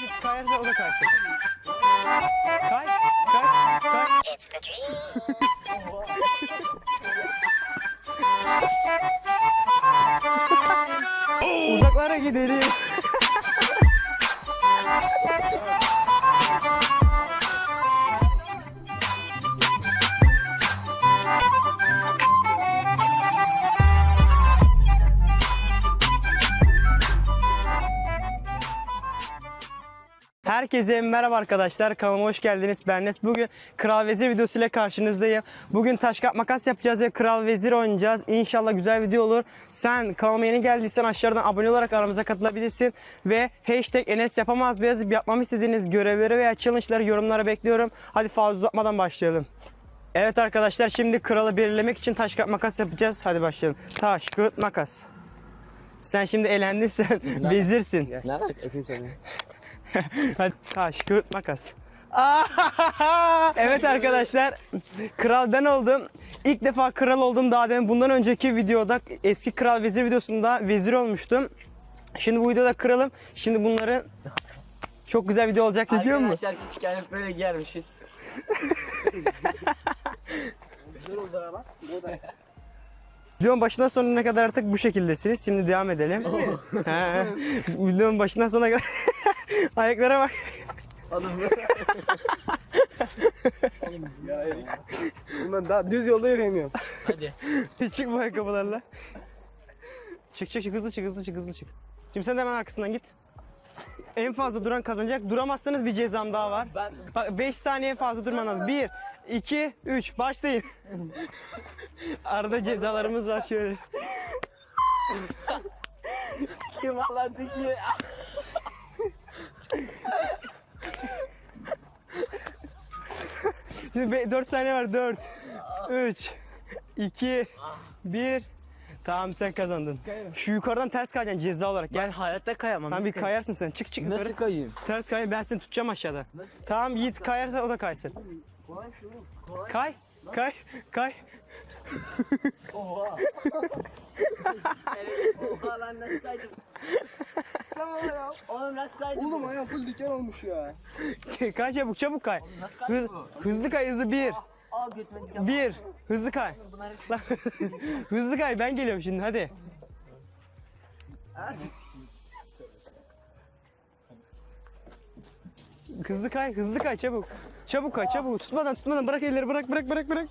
Git kayarsa o da kaysın. Kay, kay, kay. It's the dream. Uzaklara gidelim. Herkese merhaba arkadaşlar. Kanalıma hoş geldiniz. Ben Nes. Bugün Kral Vezir videosu ile karşınızdayım. Bugün taş kağıt makas yapacağız ve Kral Vezir oynayacağız. İnşallah güzel video olur. Sen kanalıma yeni geldiysen aşağıdan abone olarak aramıza katılabilirsin. Ve hashtag Enes yapamaz yazıp yapmamı istediğiniz görevleri veya challenge'ları yorumlara bekliyorum. Hadi fazla uzatmadan başlayalım. Evet arkadaşlar şimdi kralı belirlemek için taş kağıt makas yapacağız. Hadi başlayalım. Taş kağıt makas. Sen şimdi elendin sen vezirsin. Öpeyim seni. Hadi taş, kağıt, makas. evet arkadaşlar, kral ben oldum. İlk defa kral oldum daha demin. Bundan önceki videoda eski kral vezir videosunda vezir olmuştum. Şimdi bu videoda kralım. Şimdi bunları çok güzel video olacak. Çekiyor mu? Arkadaşlar küçükken hep böyle giyermişiz. Videonun başından sonuna kadar artık bu şekildesiniz. Şimdi devam edelim. He. Videonun başından sonuna kadar ayaklara bak. Ben daha düz yolda yürüyemiyorum. Hadi. çık bu ayakkabılarla. Çık çık çık hızlı çık hızlı çık hızlı çık. Şimdi sen de hemen arkasından git. En fazla duran kazanacak. Duramazsanız bir cezam daha var. Ben Bak 5 saniye fazla durman lazım. 1, 2, 3 başlayın. Arada cezalarımız var şöyle. kim Allah'ın Şimdi 4 saniye var. 4, 3, 2, 1. Tamam sen kazandın. Şu yukarıdan ters kayacaksın ceza olarak. Ben Gel. hayatta kayamam. Tamam bir kayarsın sen. Çık çık yukarı. Nasıl kayayım? Ters kay ben seni tutacağım aşağıda. Tamam Yiğit kayarsa o da kaysın. Kay. Kay. Kay. Oha lan nasıl kaydım? Oğlum nasıl kaydım? Oğlum ayağım full diken olmuş ya. kay çabuk çabuk kay. Nasıl kaydım Hı- bu? hızlı kay hızlı bir. Al götüme diken. Bir. Hızlı kay. Lan, hızlı kay ben geliyorum şimdi hadi. Hızlı kay, hızlı kay çabuk. Çabuk kay, çabuk. Tutmadan, tutmadan bırak elleri, bırak, bırak, bırak, bırak.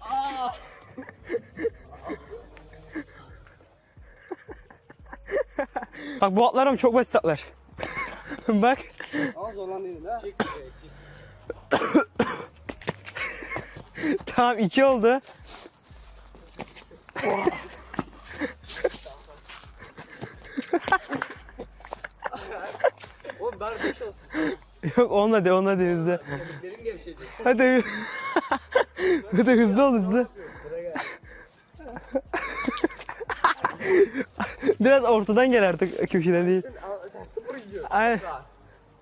Bak bu atlarım çok basit atlar. Bak. Ama zorlandın ha. Tamam iki oldu. Oğlum ben beş olsun. Yok olmadı, olmadı hızlı. Derin gevşedi. Hadi. Hadi hızlı ol hızlı. Biraz ortadan gel artık köşeden değil. Aynen.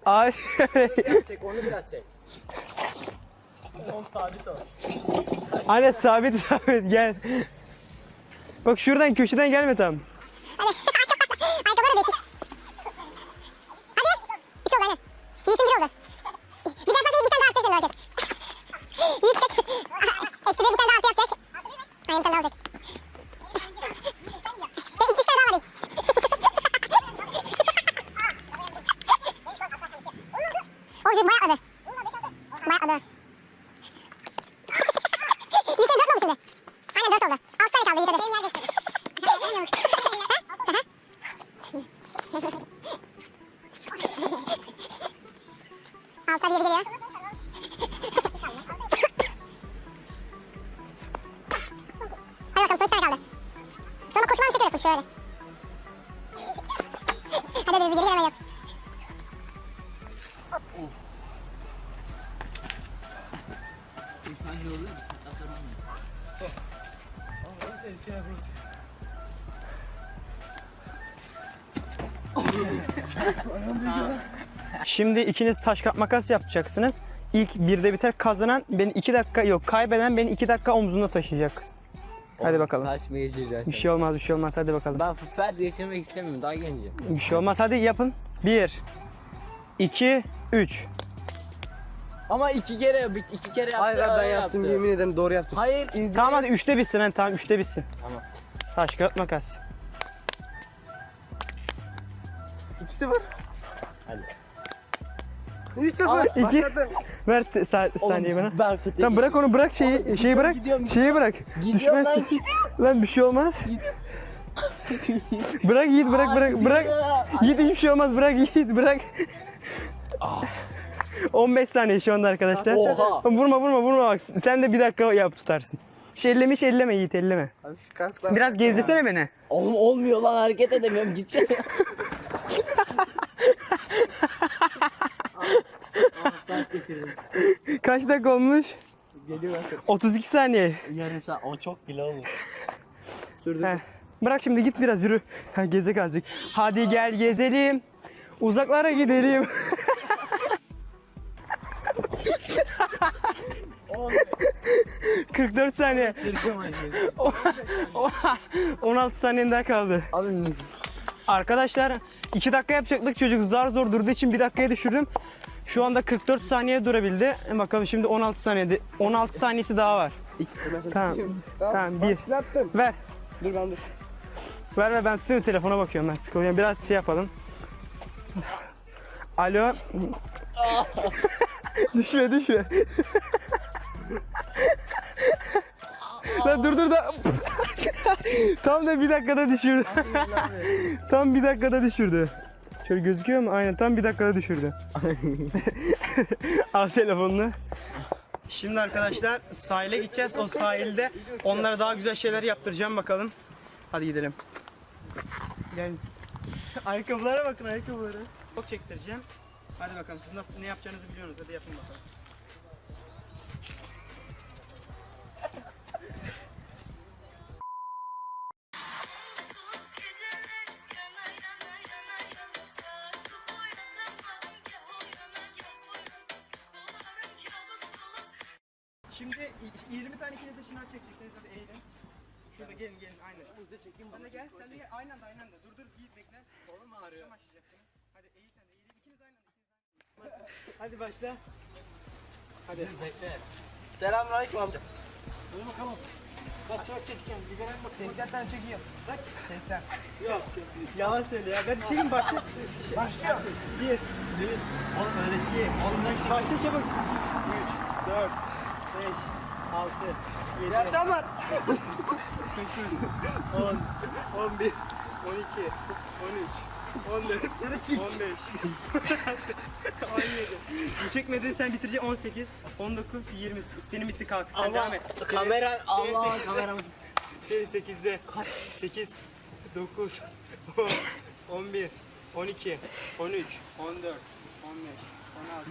Ay. Biraz çek onu biraz çek. Son sabit ol. Aynen sabit sabit gel. Bak şuradan köşeden gelme tam. Ayakkabıları değişir. Hadi. Üç oldu aynen. Yiğit'in biri oldu. Bir daha fazla bir tane daha atacak senin hareket. Yiğit kaç. Ekstra bir tane daha artı yapacak. Aynen bir tane daha olacak. Sen iki üç tane daha var. O yüzden bayağı adı. Bayağı adı. Yiğit'in dört mü oldu şimdi? Aynen dört oldu. Altı tane kaldı Yiğit'e de. Benim yer beş. Altı diye geliyor. Hadi bakalım son iki tane kaldı. Sonra koşmanı çekiyor full şöyle. Hadi hadi hızlı geri gel yap. Şimdi ikiniz taş kağıt makas yapacaksınız. İlk birde biter kazanan beni iki dakika yok kaybeden beni iki dakika omzunda taşıyacak. Hadi bakalım. Saçma geçeceğiz. Bir şey olmaz bir şey olmaz hadi bakalım. Ben Ferdi geçirmek istemiyorum daha gencim. Bir şey olmaz hadi yapın. Bir, 2, 3. Ama iki kere iki kere yaptı. Hayır ben yaptım yaptı. yemin ederim doğru yaptım. Hayır. Tamam hadi 3'te bitsin. Hadi, tamam 3'te bitsin. Tamam. Taş kağıt makas. 2-0. Hadi. 3-0. İki. Ver te- sa- saniye bana. Ben kötü Tamam bırak onu bırak şeyi şeyi bırak. gidiyorum. Şeyi bırak. Düşmezsin. Lan bir şey olmaz. bırak Yiğit bırak bırak bırak. Yiğit hiçbir şey olmaz bırak Yiğit bırak. 15 saniye şu anda arkadaşlar. Oha. Vurma vurma vurma bak sen de bir dakika yap tutarsın. Hiç elleme hiç elleme Yiğit elleme. Hafif kaslar. Biraz gezdirsene beni. Oğlum olmuyor lan hareket edemiyorum gideceğim. Kaç dakika olmuş? Geliyor 32 saniye. Yarım saat o çok bile olmuş. Heh. Bırak şimdi git biraz yürü. Ha, gezek azıcık. Hadi gel gezelim. Uzaklara gidelim. ...44 saniye. Oha, 16 saniyen daha kaldı. Alın. Arkadaşlar 2 dakika yapacaktık çocuk zar zor durduğu için 1 dakikaya düşürdüm. Şu anda 44 saniye durabildi. E, Bakalım şimdi 16 saniyede 16 saniyesi daha var. Tamam. Tamam, bir. Başlattım. Ver. Dur ben dur. Ver ver ben tutayım telefona bakıyorum ben sıkılıyorum. Biraz şey yapalım. Alo. düşme düşme. Lan dur dur da. tam da bir dakikada düşürdü. Tam bir dakikada düşürdü. Şöyle gözüküyor mu? Aynen tam bir dakikada düşürdü. Al telefonunu. Şimdi arkadaşlar sahile gideceğiz. O sahilde onlara daha güzel şeyler yaptıracağım bakalım. Hadi gidelim. Gel. Ayakkabılara bakın ayakkabılara. Çok çektireceğim. Hadi bakalım siz nasıl ne yapacağınızı biliyorsunuz. Hadi yapın bakalım. Şimdi y- 20 tane ikiniz de şınav çekeceksiniz. Hadi eğilin. Şurada gelin gelin aynen. Sen de gel, sen de gel. Aynen de aynen de. Dur dur Yiğit bekle. Kolum ağrıyor. Başlayacaksınız. Hadi eğil sen de eğilin. İkiniz aynı anda. ikiniz aynı anda. Hadi başla. Hadi. Bekle. Selamünaleyküm amca. Dur bakalım. Bak çok çekeceğim. Bir görelim bak. 80 tane çekiyor. Bak 80. Yok. Yalan söyle ya. Ben çekeyim başla. Başlıyor. 1, 1, Oğlum öyle şey. Oğlum ben Başla çabuk. 3, 4, 5, 6, 7. İyi akşamlar. 10, 11, 12, 13, 14, 15, 17. Bu çekmedi sen bitireceksin 18, 19, 20. Senin bitti kalk. Sen devam et. Senin- kamera senin Allah kameramı. Senin 8'de. 8, 9, 10, 11, 12, 13, 14, 15, 16,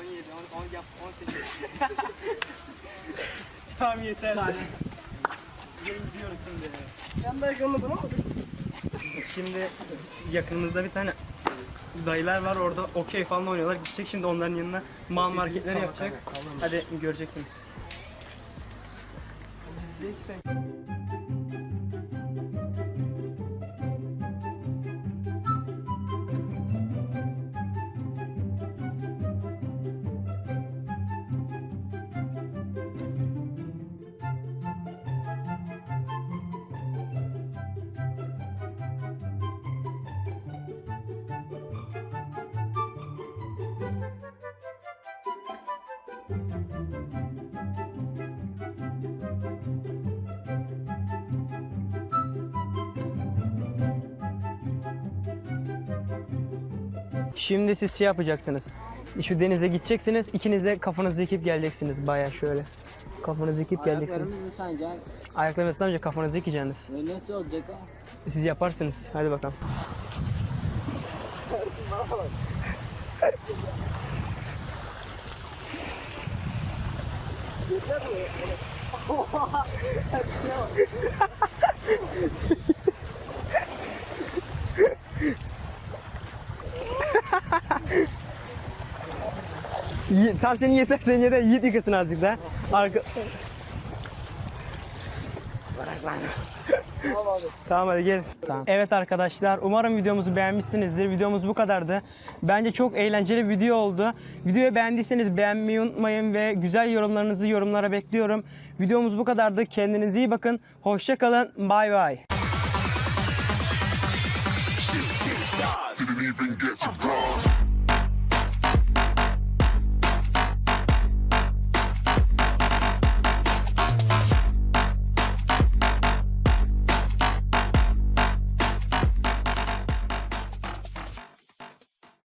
17, 10, 10 yap, 18. tamam yeter. Gelin gidiyoruz şimdi. Yanında yakınladın ama. Şimdi yakınımızda bir tane dayılar var orada okey falan oynuyorlar. Gidecek şimdi onların yanına mal marketleri yapacak. Hadi göreceksiniz. Şimdi siz şey yapacaksınız. Şu denize gideceksiniz. İkiniz de kafanızı yıkayıp geleceksiniz. Baya şöyle. Kafanızı yıkayıp geleceksiniz. Ayaklarımız ıslanacak. Ayaklarını ıslanınca kafanızı yıkayacaksınız. Ve nasıl olacak o? Siz yaparsınız. Hadi bakalım. Yi- Tamam senin yeter senin yeter Yiğit yıkasın azıcık daha. Arka... Tamam hadi gel. Tamam. Evet arkadaşlar umarım videomuzu beğenmişsinizdir. Videomuz bu kadardı. Bence çok eğlenceli bir video oldu. Videoyu beğendiyseniz beğenmeyi unutmayın ve güzel yorumlarınızı yorumlara bekliyorum. Videomuz bu kadardı. Kendinize iyi bakın. Hoşça kalın. Bay bay. Didn't even get to bronze.